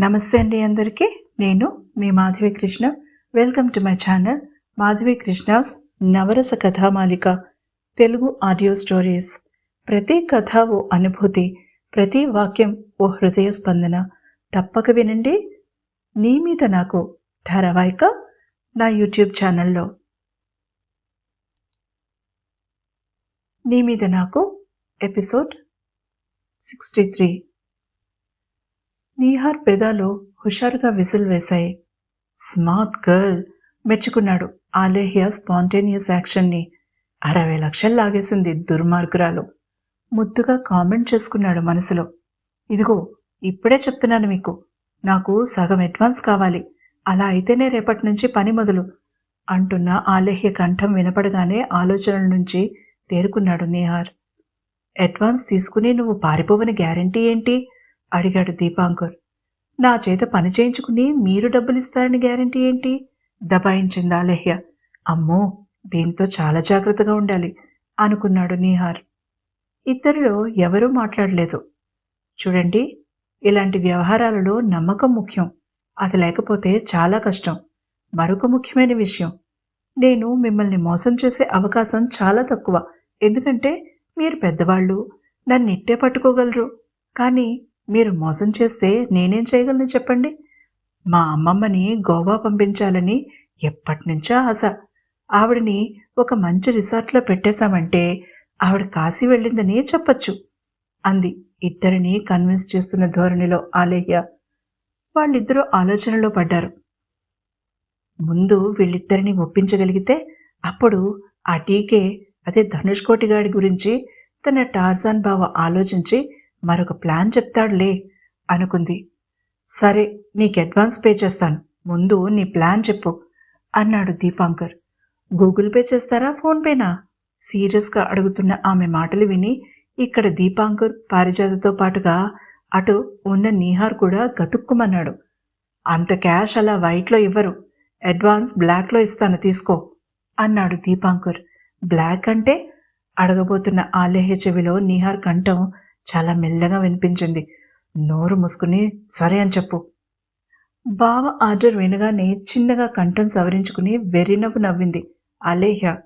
నమస్తే అండి అందరికీ. నేను మీ Madhavi Krishna. Welcome to my channel Madhavi Krishna's Navarasa Kathamalika Telugu audio stories ప్రతి కథ ఓ అనుభూతి ప్రతి వాక్యం ఓ హృదయ స్పందన. తప్పక వినండి. నీ మీద నాకు ధారావాహిక నా యూట్యూబ్ ఛానల్లో నీ మీద నాకు ఎపిసోడ్ సిక్స్టీ త్రీ నీహార్ పెదాలు హుషారుగా విసులు వేశాయి. స్మార్ట్ గర్ల్ మెచ్చుకున్నాడు. ఆలేహ్య స్పాంటేనియస్ యాక్షన్ని అరవై లక్షలు లాగేసింది దుర్మార్గురాలు. ముద్దుగా కామెంట్ చేసుకున్నాడు మనసులో. ఇదిగో ఇప్పుడే చెప్తున్నాను మీకు. నాకు సగం అడ్వాన్స్ కావాలి. అలా అయితేనే రేపటి నుంచి పని మొదలు అంటున్న ఆలేహ్య కంఠం వినపడగానే ఆలోచనల నుంచి తేరుకున్నాడు నీహార్. అడ్వాన్స్ తీసుకుని నువ్వు పారిపోవని గ్యారంటీ ఏంటి? అడిగాడు దీపాంకర్. నా చేత పని చేయించుకుని మీరు డబ్బులు ఇస్తారని గ్యారంటీ ఏంటి? దబాయించింది ఆలహ్య. అమ్మో దీంతో చాలా జాగ్రత్తగా ఉండాలి అనుకున్నాడు నీహార్. ఇద్దరిలో ఎవరూ మాట్లాడలేదు. చూడండి ఇలాంటి వ్యవహారాలలో నమ్మకం ముఖ్యం అది లేకపోతే చాలా కష్టం. మరొక ముఖ్యమైన విషయం నేను మిమ్మల్ని మోసం చేసే అవకాశం చాలా తక్కువ ఎందుకంటే మీరు పెద్దవాళ్ళు నన్ను ఇట్టే పట్టుకోగలరు. కానీ మీరు మోసం చేస్తే నేనేం చేయగలను చెప్పండి? మా అమ్మమ్మని గోవా పంపించాలని ఎప్పటి నుంచో ఆశ. ఆవిడని ఒక మంచి రిసార్ట్లో పెట్టేశామంటే ఆవిడ కాశీ వెళ్ళిందని చెప్పచ్చు అంది ఇద్దరిని కన్విన్స్ చేస్తున్న ధోరణిలో ఆలయ్య. వాళ్ళిద్దరూ ఆలోచనలో పడ్డారు. ముందు వీళ్ళిద్దరిని ఒప్పించగలిగితే అప్పుడు ఆ టీకే అదే ధనుష్ కోటిగాడి గురించి తన టార్జాన్ బావ ఆలోచించి మరొక ప్లాన్ చెప్తాడులే అనుకుంది. సరే నీకు అడ్వాన్స్ పే చేస్తాను. ముందు నీ ప్లాన్ చెప్పు అన్నాడు దీపాంకర్. గూగుల్ పే చేస్తారా ఫోన్పేనా సీరియస్గా అడుగుతున్న ఆమె మాటలు విని ఇక్కడ దీపాంకర్ పారిజాతతో పాటుగా అటు ఉన్న నీహార్ కూడా గతుక్కుమన్నాడు. అంత క్యాష్ అలా వైట్లో ఇవ్వరు. అడ్వాన్స్ బ్లాక్లో ఇస్తాను తీసుకో అన్నాడు దీపాంకర్. బ్లాక్ అంటే? అడగబోతున్న ఆలేహ్య చెవిలో నీహార్ కంఠం చాలా మెల్లగా వినిపించింది. నోరు మూసుకుని సరే అని చెప్పు. బావ ఆర్డర్ వినగానే చిన్నగా కంఠం సవరించుకుని వెర్రినవ్వు నవ్వింది. అలేహ్య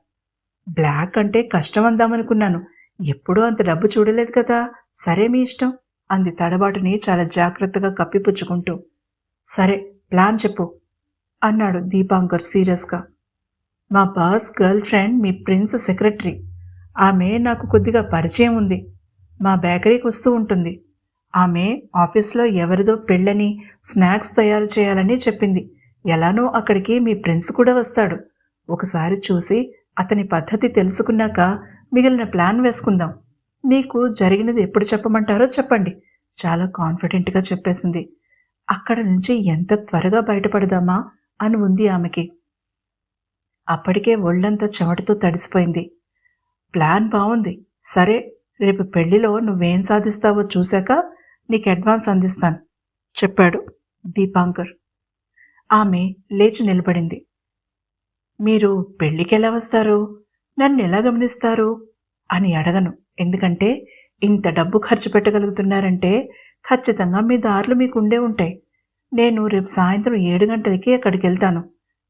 బ్లాక్ అంటే కష్టం అందామనుకున్నాను ఎప్పుడూ అంత డబ్బు చూడలేదు కదా. సరే మీ ఇష్టం. అంది తడబాటుని చాలా జాగ్రత్తగా కప్పిపుచ్చుకుంటూ. సరే ప్లాన్ చెప్పు అన్నాడు దీపాంకర్ సీరియస్గా. మా బాస్ గర్ల్ ఫ్రెండ్ మీ ప్రిన్స్ సెక్రటరీ. ఆమె నాకు కొద్దిగా పరిచయం ఉంది. మా బేకరీకి వస్తూ ఉంటుంది. ఆమె ఆఫీస్లో ఎవరిదో పెళ్ళని స్నాక్స్ తయారు చేయాలని చెప్పింది. ఎలానో అక్కడికి మీ ఫ్రెండ్స్ కూడా వస్తాడు. ఒకసారి చూసి అతని పద్ధతి తెలుసుకున్నాక మిగిలిన ప్లాన్ వేసుకుందాం. మీకు జరిగినది ఎప్పుడు చెప్పమంటారో చెప్పండి. చాలా కాన్ఫిడెంట్గా చెప్పేసింది. అక్కడ నుంచి ఎంత త్వరగా బయటపడదామా అని ఉంది ఆమెకి. అప్పటికే ఒళ్ళంతా చెమటతో తడిసిపోయింది. ప్లాన్ బాగుంది. సరే రేపు పెళ్ళిలో నువ్వేం సాధిస్తావో చూశాక నీకు అడ్వాన్స్ అందిస్తాను చెప్పాడు దీపాంకర్. ఆమె లేచి నిలబడింది. మీరు పెళ్ళికి ఎలా వస్తారు? నన్ను ఎలా గమనిస్తారు? అని అడగను. ఎందుకంటే ఇంత డబ్బు ఖర్చు పెట్టగలుగుతున్నారంటే ఖచ్చితంగా మీ దారులు మీకు ఉండే ఉంటాయి. నేను రేపు సాయంత్రం ఏడు గంటలకి అక్కడికి వెళ్తాను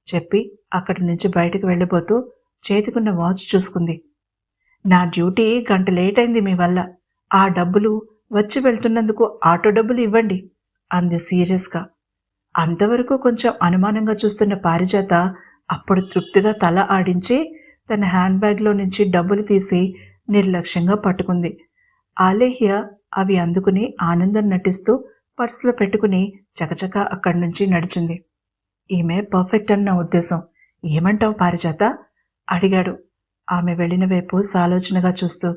చెప్పి అక్కడి నుంచి బయటకు వెళ్ళిపోతూ చేతికున్న వాచ్ చూసుకుంది. నా డ్యూటీ గంట లేట్ అయింది మీ వల్ల. ఆ డబ్బులు వచ్చి వెళ్తున్నందుకు ఆటో డబ్బులు ఇవ్వండి అంది సీరియస్గా. అంతవరకు కొంచెం అనుమానంగా చూస్తున్న పారిజాత అప్పుడు తృప్తిగా తల ఆడించి తన హ్యాండ్ బ్యాగ్లో నుంచి డబ్బులు తీసి నిర్లక్ష్యంగా పట్టుకుంది. ఆలేహ్య అవి అందుకుని ఆనందం నటిస్తూ పర్సులో పెట్టుకుని చకచక అక్కడి నుంచి నడిచింది. ఈమె పర్ఫెక్ట్ అన్న ఉద్దేశం. ఏమంటావు పారిజాత? అడిగాడు. ఆమె వెళ్ళిన వైపు సాలోచనగా చూస్తూ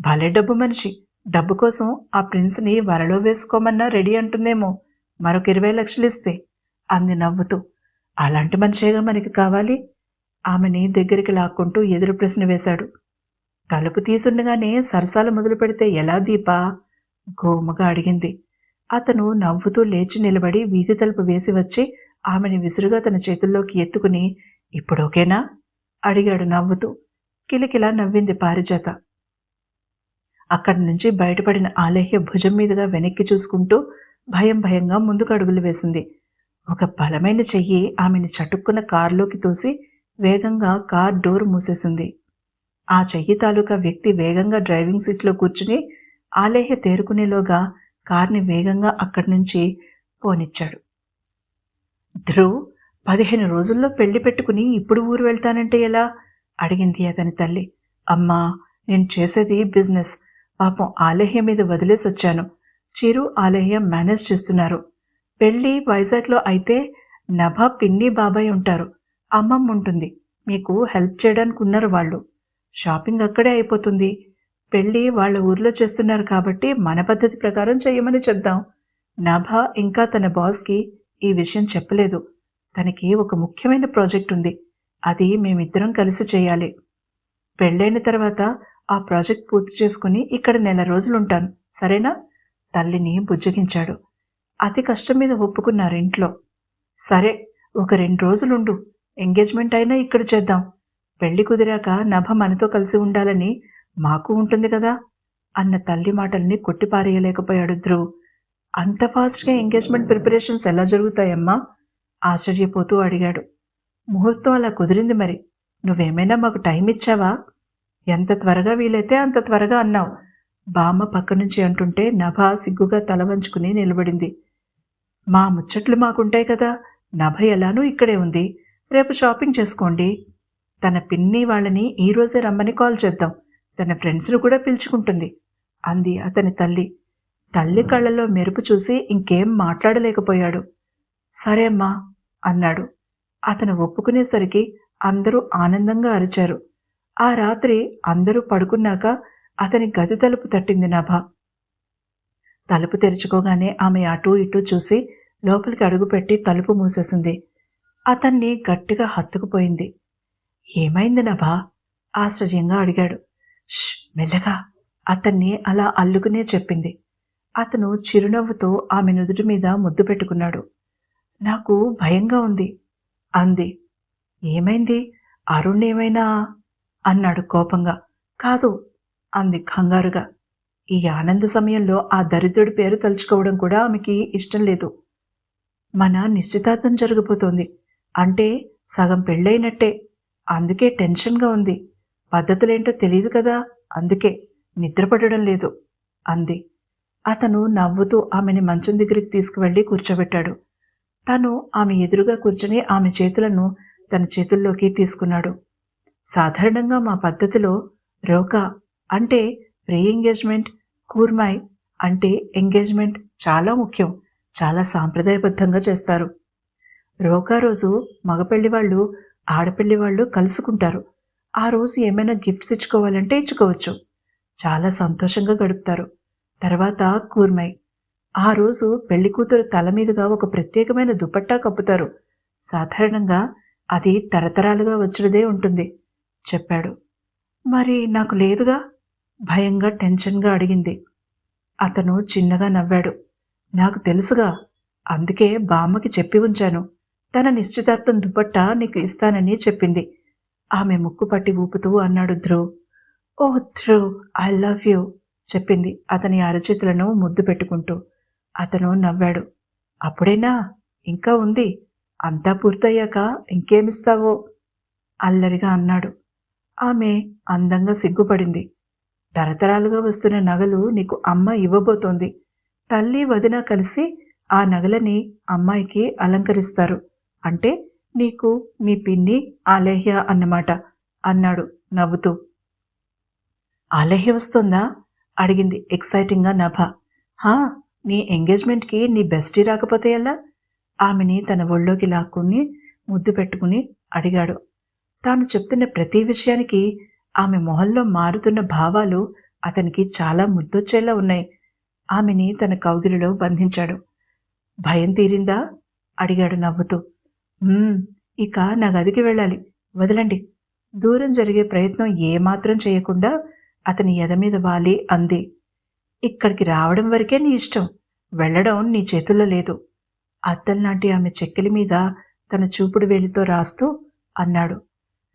భలే డబ్బు మనిషి. డబ్బు కోసం ఆ ప్రిన్స్ని వరలో వేసుకోమన్నా రెడీ అంటుందేమో. మరొక ఇరవై లక్షలు ఇస్తే. అంది నవ్వుతూ. అలాంటి మనిషేగా మనకి కావాలి? ఆమెని దగ్గరికి లాక్కుంటూ ఎదురు ప్రశ్న వేశాడు. తలుపు తీసుండగానే సరసాలు మొదలు పెడితే ఎలా దీపా? గోముగా అడిగింది. అతను నవ్వుతూ లేచి నిలబడి వీధి తలుపు వేసి వచ్చి ఆమెని విసురుగా తన చేతుల్లోకి ఎత్తుకుని ఇప్పుడు ఓకేనా? అడిగాడు నవ్వుతూ. కిలకిలా నవ్వింది పారిజాత. అక్కడి నుంచి బయటపడిన ఆలేహ్య భుజం మీదుగా వెనక్కి చూసుకుంటూ భయం భయంగా ముందుకు అడుగులు వేసింది. ఒక బలమైన చెయ్యి ఆమెను చటుక్కున్న కారులోకి తోసి వేగంగా కార్ డోర్ మూసేసింది. ఆ చెయ్యి తాలూకా వ్యక్తి వేగంగా డ్రైవింగ్ సీట్లో కూర్చుని ఆలేహ్య తేరుకునేలోగా కార్ని వేగంగా అక్కడి నుంచి పోనిచ్చాడు. ధ్రువ్ పదిహేను రోజుల్లో పెళ్ళి పెట్టుకుని ఇప్పుడు ఊరు వెళ్తానంటే ఎలా? అడిగింది అతని తల్లి. అమ్మా నేను చేసేది బిజినెస్. పాపం ఆలహ్య మీద వదిలేసి వచ్చాను. చిరు ఆలహ్య మేనేజ్ చేస్తున్నారు. పెళ్ళి వైజాగ్లో అయితే నభ పిన్ని బాబాయ్ ఉంటారు. అమ్మమ్మ ఉంటుంది. మీకు హెల్ప్ చేయడానికి ఉన్నారు వాళ్ళు. షాపింగ్ అక్కడే అయిపోతుంది. పెళ్ళి వాళ్ళ ఊర్లో చేస్తున్నారు కాబట్టి మన పద్ధతి ప్రకారం చేయమని చెప్దాం. నభ ఇంకా తన బాస్కి ఈ విషయం చెప్పలేదు. తనకి ఒక ముఖ్యమైన ప్రాజెక్ట్ ఉంది. అది మేమిద్దరం కలిసి చేయాలి. పెళ్ళైన తర్వాత ఆ ప్రాజెక్ట్ పూర్తి చేసుకుని ఇక్కడ నెల రోజులు ఉంటాను సరేనా? తల్లిని బుజ్జగించాడు. అతి కష్టం మీద ఒప్పుకున్నారు ఇంట్లో. సరే ఒక రెండు రోజులుండు. ఎంగేజ్మెంట్ అయినా ఇక్కడ చేద్దాం. పెళ్ళి కుదిరాక నభ మనతో కలిసి ఉండాలని మాకు ఉంటుంది కదా? అన్న తల్లి మాటల్ని కొట్టిపారేయలేకపోయాడు ధ్రువ్. అంత ఫాస్ట్గా ఎంగేజ్మెంట్ ప్రిపరేషన్స్ ఎలా జరుగుతాయమ్మా? ఆశ్చర్యపోతూ అడిగాడు. ముహూర్తం అలా కుదిరింది మరి. నువ్వేమైనా మాకు టైం ఇచ్చావా? ఎంత త్వరగా వీలైతే అంత త్వరగా అన్నావు. బామ్మ పక్క నుంచి అంటుంటే నభ సిగ్గుగా తల వంచుకుని నిలబడింది. మా ముచ్చట్లు మాకుంటాయి కదా. నభ ఎలానూ ఇక్కడే ఉంది. రేపు షాపింగ్ చేసుకోండి. తన పిన్ని వాళ్ళని ఈరోజే రమ్మని కాల్ చేద్దాం. తన ఫ్రెండ్స్ను కూడా పిలుచుకుంటుంది. అంది అతని తల్లి. తల్లి కళ్ళలో మెరుపు చూసి ఇంకేం మాట్లాడలేకపోయాడు. సరే అమ్మా. అన్నాడు. అతను ఒప్పుకునేసరికి అందరూ ఆనందంగా అరిచారు. ఆ రాత్రి అందరూ పడుకున్నాక అతని గది తలుపు తట్టింది నభ. తలుపు తెరుచుకోగానే ఆమె అటూ ఇటూ చూసి లోపలికి అడుగుపెట్టి తలుపు మూసేసింది. అతన్ని గట్టిగా హత్తుకుపోయింది. ఏమైంది నభా? ఆశ్చర్యంగా అడిగాడు. ష్ మెల్లగా అతన్ని అలా అల్లుకునే చెప్పింది. అతను చిరునవ్వుతో ఆమె నుదుటి మీద ముద్దు పెట్టుకున్నాడు. నాకు భయంగా ఉంది. అంది. ఏమైంది? అరుణ్ ఏమైనా? అన్నాడు కోపంగా. కాదు అంది కంగారుగా. ఈ ఆనంద సమయంలో ఆ దరిద్రుడి పేరు తలుచుకోవడం కూడా ఆమెకి ఇష్టం లేదు. మన నిశ్చితార్థం జరిగిపోతుంది అంటే సగం పెళ్ళైనట్టే అందుకే టెన్షన్గా ఉంది. పద్ధతులేంటో తెలియదు కదా? అందుకే నిద్రపడడం లేదు అంది. అతను నవ్వుతూ ఆమెని మంచం దగ్గరికి తీసుకువెళ్ళి కూర్చోబెట్టాడు. తను ఆమె ఎదురుగా కూర్చొని ఆమె చేతులను తన చేతుల్లోకి తీసుకున్నాడు. సాధారణంగా మా పద్ధతిలో రోకా అంటే ప్రీ ఎంగేజ్మెంట్ కూర్మాయ్ అంటే ఎంగేజ్మెంట్ చాలా ముఖ్యం చాలా సాంప్రదాయబద్ధంగా చేస్తారు. రోకా రోజు మగపెళ్ళి వాళ్ళు ఆడపెళ్ళి వాళ్ళు కలుసుకుంటారు. ఆ రోజు ఏమైనా గిఫ్ట్స్ ఇచ్చుకోవాలంటే ఇచ్చుకోవచ్చు. చాలా సంతోషంగా గడుపుతారు. తర్వాత కూర్మై ఆ రోజు పెళ్ళి కూతురు తల మీదుగా ఒక ప్రత్యేకమైన దుపట్టా కప్పుతారు. సాధారణంగా అది తరతరాలుగా వచ్చినదే ఉంటుంది చెప్పాడు. మరి నాకు లేదుగా? భయంగా టెన్షన్గా అడిగింది. అతను చిన్నగా నవ్వాడు. నాకు తెలుసుగా అందుకే బామ్మకి చెప్పి ఉంచాను. తన నిశ్చితార్థం దుపట్ట నీకు ఇస్తానని చెప్పింది. ఆమె ముక్కు పట్టి ఊపుతూ అన్నాడు Dhruv. Oh Dhruv I love you చెప్పింది అతని అరచేతులను ముద్దు పెట్టుకుంటూ. అతను నవ్వాడు. అప్పుడేనా? ఇంకా ఉంది. అంతా పూర్తయ్యాక ఇంకేమిస్తావో? అల్లరిగా అన్నాడు. ఆమె అందంగా సిగ్గుపడింది. తరతరాలుగా వస్తున్న నగలు నీకు అమ్మ ఇవ్వబోతోంది. తల్లి వదిన కలిసి ఆ నగలని అమ్మాయికి అలంకరిస్తారు. అంటే నీకు మీ పిన్ని ఆలేహ్య అన్నమాట అన్నాడు నవ్వుతూ. ఆలేహ్య వస్తుందా? అడిగింది ఎక్సైటింగ్గా నభ. హా నీ ఎంగేజ్మెంట్కి నీ బెస్టీ రాకపోతే ఎలా? ఆమెని తన ఒళ్ళోకి లాక్కుని ముద్దు పెట్టుకుని అడిగాడు. తాను చెప్తున్న ప్రతి విషయానికి ఆమె మొహంలో మారుతున్న భావాలు అతనికి చాలా ముద్దొచ్చేలా ఉన్నాయి. ఆమెని తన కౌగిలిలో బంధించాడు. భయం తీరిందా? అడిగాడు నవ్వుతూ. ఇక నా గదికి వెళ్ళాలి. వదలండి. దూరం జరిగే ప్రయత్నం ఏమాత్రం చేయకుండా అతని ఎద మీద వాలి అంది. ఇక్కడికి రావడం వరకే నీ ఇష్టం. వెళ్ళడం నీ చేతుల్లో లేదు. అద్దల్లాంటి ఆమె చెక్కిలి మీద తన చూపుడు వేలితో రాస్తూ అన్నాడు.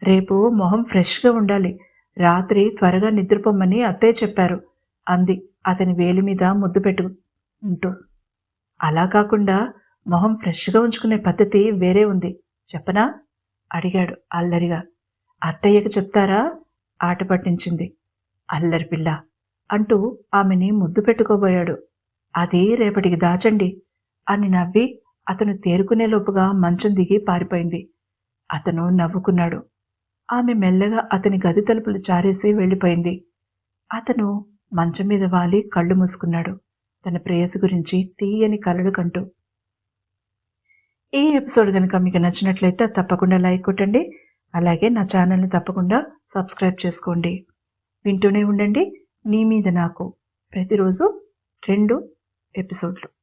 రేపు మొహం ఫ్రెష్గా ఉండాలి. రాత్రి త్వరగా నిద్రపోమ్మని అత్తయ్య చెప్పారు. అంది. అతని వేలి మీద ముద్దు పెట్టుకుంటూ అలా కాకుండా మొహం ఫ్రెష్గా ఉంచుకునే పద్ధతి వేరే ఉంది. చెప్పనా? అడిగాడు అల్లరిగా. అత్తయ్యకి చెప్తారా? ఆట పట్టించింది. అల్లరి పిల్ల. అంటూ ఆమెని ముద్దు పెట్టుకోబోయాడు. అది రేపటికి దాచండి అని నవ్వి అతను తేరుకునేలోపుగా మంచం దిగి పారిపోయింది. అతను నవ్వుకున్నాడు. ఆమె మెల్లగా అతని గది తలుపులు చారేసి వెళ్ళిపోయింది. అతను మంచం మీద వాలి కళ్ళు మూసుకున్నాడు. తన ప్రేయసి గురించి తీయని కలలు కంటూ. ఈ ఎపిసోడ్ కనుక మీకు నచ్చినట్లయితే తప్పకుండా లైక్ కొట్టండి. అలాగే నా ఛానల్ని తప్పకుండా సబ్స్క్రైబ్ చేసుకోండి. వింటూనే ఉండండి. నీ మీద నాకు ప్రతిరోజు రెండు ఎపిసోడ్లు.